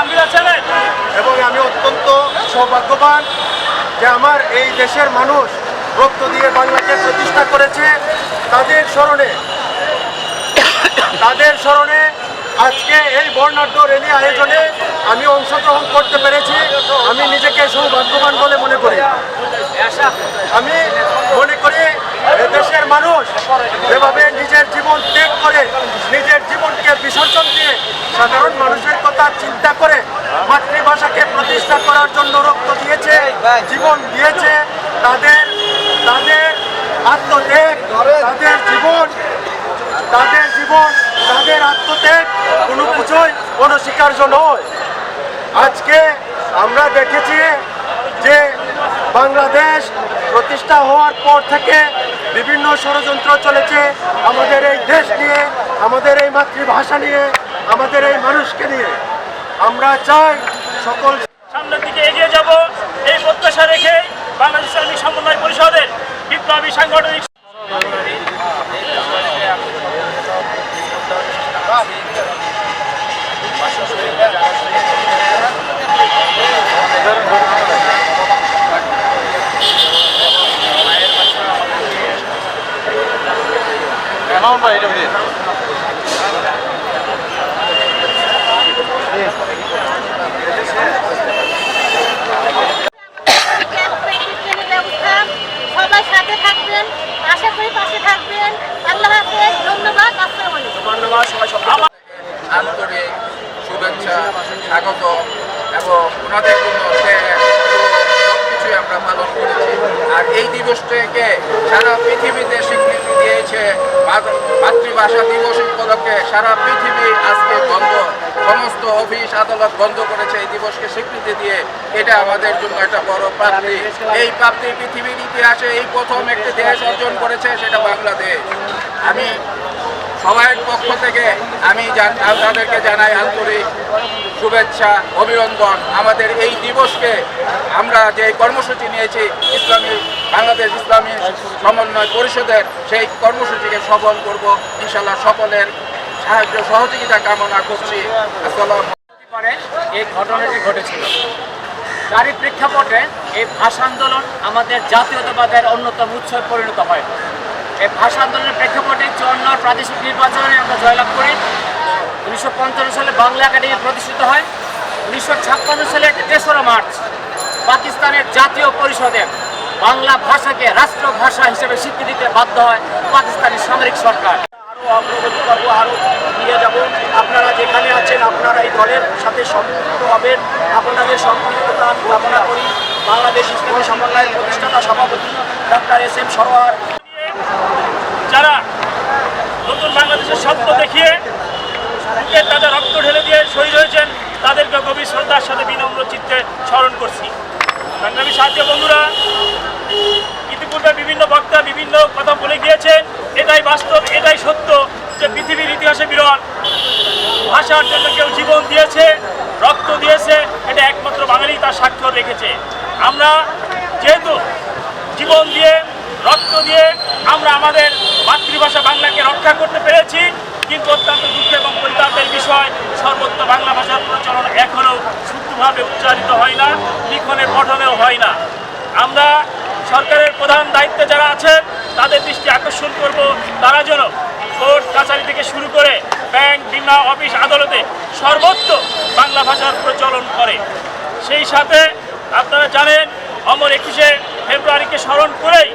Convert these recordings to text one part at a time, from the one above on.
এবং আমি অত্যন্ত সৌভাগ্যবান যে আমার এই দেশের মানুষ রক্ত দিয়ে বাংলাকে প্রতিষ্ঠা করেছে। তাদের স্মরণে তাদের স্মরণে আজকে এই বর্ণাঢ্য র্যালি আয়োজনে আমি অংশগ্রহণ করতে পেরেছি। আমি নিজেকে সৌভাগ্যবান বলে মনে করি। আমি মনে করি এ দেশের মানুষ যেভাবে জীবন ত্যাগ করে নিজের জীবনকে বিসর্জন দিয়ে সাধারণ মানুষের কথা চিন্তা করে মাতৃভাষাকে প্রতিষ্ঠা করার জন্য রক্ত দিয়েছে, জীবন দিয়েছে। তাদের তাদের আত্মত্যাগ, তাদের জীবন তাদের জীবন, তাদের আত্মত্যাগ কোনো কিছুই অনস্বীকার্য নয়। আজকে আমরা দেখেছি যে বাংলাদেশ প্রতিষ্ঠা হওয়ার পর থেকে বিভিন্ন ষড়যন্ত্র চলেছে আমাদের এই দেশ নিয়ে, আমাদের এই মাতৃভাষা নিয়ে, আমাদের এই মানুষকে নিয়ে। আমরা চাই সকল সামনের দিকে এগিয়ে যাব। এই প্রত্যাশা রেখে বাংলাদেশ ইসলামী সমন্বয় পরিষদের বিপ্লবী সাংগঠনিক ব্যবস্থা সবাই সাথে থাকবেন আশা করি পাশে থাকবেন। আল্লাহ হাফেজ ধন্যবাদ আসসালামু আলাইকুম। ধন্যবাদ সবাই সবাই আন্তরিক শুভেচ্ছা স্বাগত এবং ওনাদের জন্য সে সবকিছুই আমরা পালন করেছি। আর এই দিবসটাকে সারা পৃথিবীতে স্বীকৃতি দিয়েছে মাতৃভাষা দিবস উপলক্ষে সারা পৃথিবী আজকে বন্ধ। সমস্ত অফিস, আদালত বন্ধ করেছে এই দিবসকে স্বীকৃতি দিয়ে। এটা আমাদের জন্য একটা বড় প্রাপ্তি। এই প্রাপ্তি পৃথিবীর ইতিহাসে এই প্রথম একটি দেশ অর্জন করেছে, সেটা বাংলাদেশ। আমি সবাই পক্ষ থেকে আমি আপনাদেরকে জানাই আন্তরিক শুভেচ্ছা, অভিনন্দন। আমাদের এই দিবসকে আমরা যে কর্মসূচি নিয়েছি, ইসলামী বাংলাদেশ ইসলামী সমন্বয় পরিষদের সেই কর্মসূচিকে সফল করব। ইনশাল্লাহ সকলের সাহায্য সহযোগিতা কামনা করছি। এই ঘটনাটি ঘটেছিল। তারই প্রেক্ষাপটে এই ভাষা আন্দোলন আমাদের জাতীয়তাবাদের অন্যতম উৎসবে পরিণত হয়। এই ভাষা আন্দোলনের প্রেক্ষাপটে চুয়ান্ন প্রাদেশিক নির্বাচনে আমরা জয়লাভ করি। উনিশশো পঞ্চান্ন সালে বাংলা একাডেমি প্রতিষ্ঠিত হয়। উনিশশো ছাপ্পান্ন সালে তেসরা মার্চ পাকিস্তানের জাতীয় পরিষদে বাংলা ভাষাকে রাষ্ট্রভাষা হিসেবে স্বীকৃতি দিতে বাধ্য হয় পাকিস্তানি সামরিক সরকার। আরও অগ্রগতি করব আরও নিয়ে যাব। আপনারা যেখানে আছেন আপনারা এই দলের সাথে সম্পৃক্ত হবেন। আপনাদের সম্পৃক্ততা আমি কামনা করি। বাংলাদেশ ইসলামী সমন্বয়ের প্রতিষ্ঠাতা সভাপতি ডক্টর এস এম সরোয়ার। যারা নতুন বাংলাদেশের স্বপ্ন দেখিয়ে তাদের রক্ত ঢেলে দিয়ে শহীদ হয়েছেন তাদেরকে গভীর শ্রদ্ধার সাথে বিনম্র চিত্তে স্মরণ করছি। সংগ্রামী সাহায্য বন্ধুরা ইতিপূর্বে বিভিন্ন বক্তা বিভিন্ন কথা বলে গিয়েছেন। এটাই বাস্তব, এটাই সত্য যে পৃথিবীর ইতিহাসে বিরল। ভাষার জন্য কেউ জীবন দিয়েছে, রক্ত দিয়েছে, এটা একমাত্র বাঙালি তার স্বাক্ষর রেখেছে। আমরা যেহেতু জীবন দিয়ে, রক্ত দিয়ে আমরা আমাদের মাতৃভাষা বাংলাকে রক্ষা করতে পেরেছি, কিন্তু অত্যন্ত দুঃখ এবং পরিতাপের বিষয়, সর্বত্র বাংলা ভাষার প্রচলন এখনও শুদ্ধভাবে উচ্চারিত হয় না লিখনে পঠনেও হয় না। সরকারের প্রধান দায়িত্বে যারা আছেন তাদের দৃষ্টি আকর্ষণ করব তারা যেন কোর্ট কাছারি থেকে শুরু করে ব্যাংক, বিমা, অফিস, আদালতে সর্বত্র বাংলা ভাষার প্রচলন করে। সেই সাথে আপনারা জানেন, অমর একুশে ফেব্রুয়ারিকে স্মরণ করেই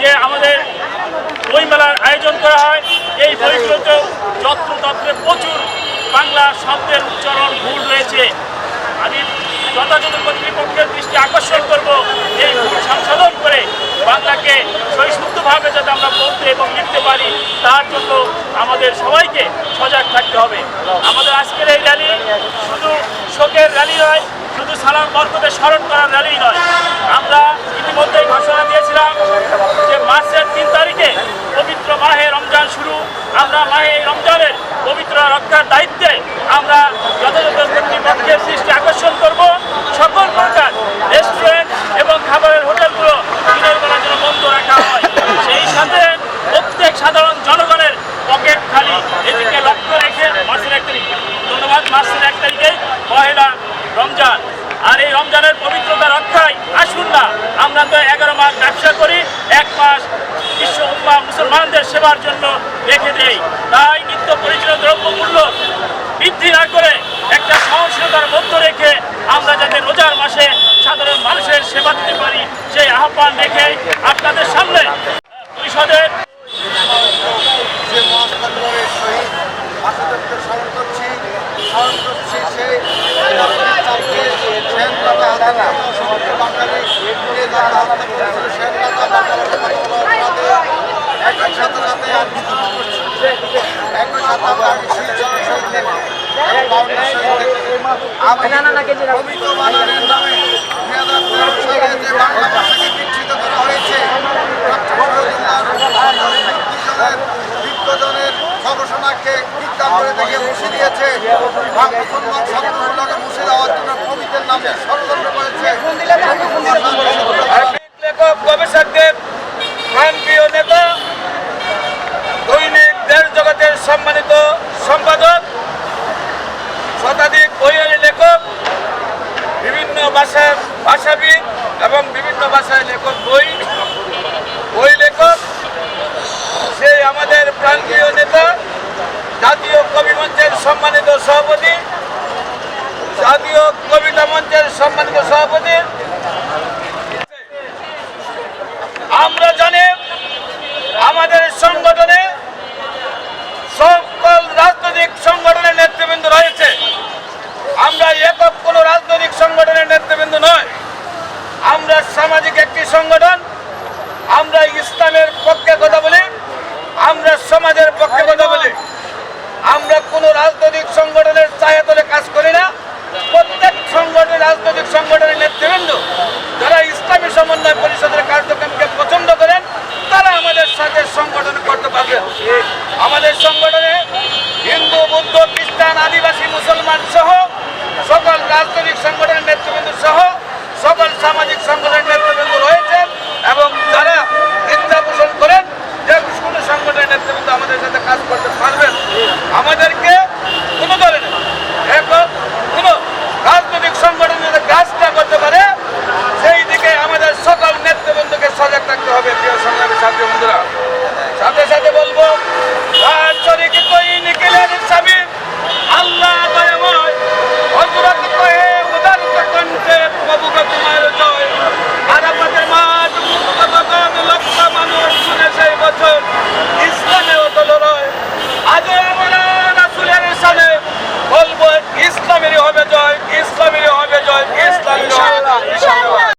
যে আমাদের বইমেলার আয়োজন করা হয়। এই বইগুলোতেও যত্রতত্রে প্রচুর বাংলা শব্দের উচ্চারণ ভুল রয়েছে। আমি যথাযথ কর্তৃপক্ষের দৃষ্টি আকর্ষণ করব এই ভুল সংশোধন করে বাংলাকে সহিষ্ণুভাবে যাতে আমরা বলতে এবং লিখতে পারি তার জন্য আমাদের সবাইকে সজাগ থাকতে হবে। আমাদের আজকের এই র্যালি শুধু শোকের র্যালি নয়, শুধু সালাম বরকতে স্মরণ করার র্যালি নয় আমরা ইতিমধ্যেই ঘোষণা দিয়েছিলাম যে মার্চের তিন তারিখে পবিত্র মাহে রমজান শুরু আমরা মাহে এই রমজানের পবিত্র রক্ষার দায়িত্বে আমরা যথাযথ কর্তৃপক্ষের দৃষ্টি আকর্ষণ করব সকল প্রকার রেস্টুরেন্ট এবং খাবারের হোটেলগুলো দিনের বেলার জন্য বন্ধ রাখা হয় সেই সাথে প্রত্যেক সাধারণ জনগণের পকেট খালি এদিকে লক্ষ্য রেখে মাসের এক তারিখ ধন্যবাদ মাসের এক তারিখে পহেলা রমজান আর এই রমজানের পবিত্রতা রক্ষায় আসুন না আমরা তো এগারো মাস ব্যবসা করি এক মাস বিশ্ব উম্মা সেবার জন্য রেখে দেই। তাই নিত্য পরিচয় দ্রব্যমূল্য বৃদ্ধি না করে একটা সহনশীলতার মধ্য রেখে আমরা যাতে রোজার মাসে সাধারণ মানুষের সেবা দিতে পারি, সেই আহ্বান রেখে আপনাদের সামনে পরিষদের যে মহাস্থানের সহিত ভাষাতত্ত্বের স্মরণ করছি স্মরণ করছি সেই চাপকে সেন রাজা হাতে সমস্ত বাঙালি যে যারা হত্যা করেছিল সেন রাজা বাঙালি একই সাথে আমি একই সাথে আমি শিল জনশহীদদের এবং বাউন্ডার শহীদদের আমি পবিত্র বানানের নামে দুই হাজার তেরো সালে যে বাংলা ভাষাকে বিচ্ছিত করা হয়েছে ডক্টর শহীদুল্লাহ দুজনের বিজ্ঞজনের গবেষণাকে বিজ্ঞান করে দেখে মুছে দিয়েছে বা মুসলমান শব্দগুলোকে মুছে দেওয়ার জন্য কবিদের নামে ষড়যন্ত্র করেছে লেখক গবেষকদের প্রাণপ্রিয় নেতা সম্মানিত সম্পাদক, শতাধিক বইয়ের লেখক, বিভিন্ন ভাষার ভাষাবিদ এবং বিভিন্ন ভাষায় লেখক, বই বই লেখক সেই আমাদের প্রান্তীয় নেতা, জাতীয় কবি মঞ্চের সম্মানিত সভাপতি, জাতীয় কবিতা মঞ্চের সম্মানিত সভাপতি। আমরা জানি আমাদের সংগঠনে সকল রাজনৈতিক সংগঠনের নেতৃবৃন্দ রয়েছে। আমরা একক কোনো রাজনৈতিক সংগঠনের নেতৃবৃন্দ নয়। আমরা সামাজিক একটি সংগঠন। আমরা ইসলামের রাজনৈতিক সংগঠনের নেতৃবৃন্দু সহ সকল সামাজিক সংগঠনের নেতৃবৃন্দ রয়েছেন এবং যারা চিন্তা পোষণ করেন, যে কোনো সংগঠনের নেতৃবৃন্দ আমাদের সাথে কাজ করতে পারবেন। আমাদেরকে